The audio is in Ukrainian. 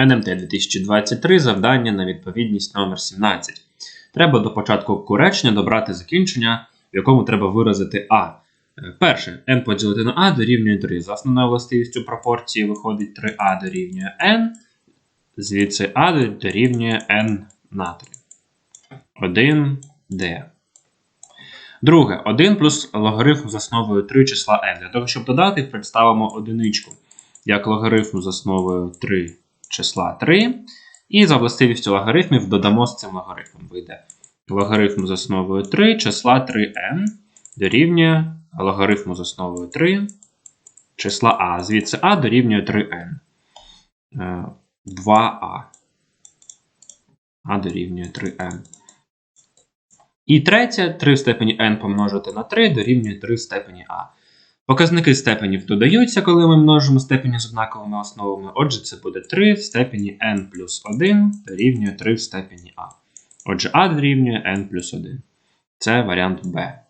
НМТ 2023 завдання на відповідність номер 17. Треба до початку куречення добрати закінчення, в якому треба виразити А. Е, Перше, n поділити на А дорівнює 3. За основною властивістю пропорції виходить 3А дорівнює n. Звідси А дорівнює n на 3. 1 d. Друге, 1 плюс логарифм з основою 3 числа n. Для того, щоб додати, представимо одиничку як логарифм з основою 3 числа 3. І за властивістю логарифмів додамо з цим логарифмом. Вийде логарифм з основою 3 числа 3n дорівнює логарифму з основою 3 числа а. Звідси а дорівнює 3n. Е, 2а. А дорівнює 3n. І третє, 3 в степені n помножити на 3 дорівнює 3 в степені а. Показники степенів додаються, коли ми множимо степені з однаковими основами. Отже, це буде 3 в степені n плюс 1 дорівнює 3 в степені а. Отже, a дорівнює n плюс 1. Це варіант Б.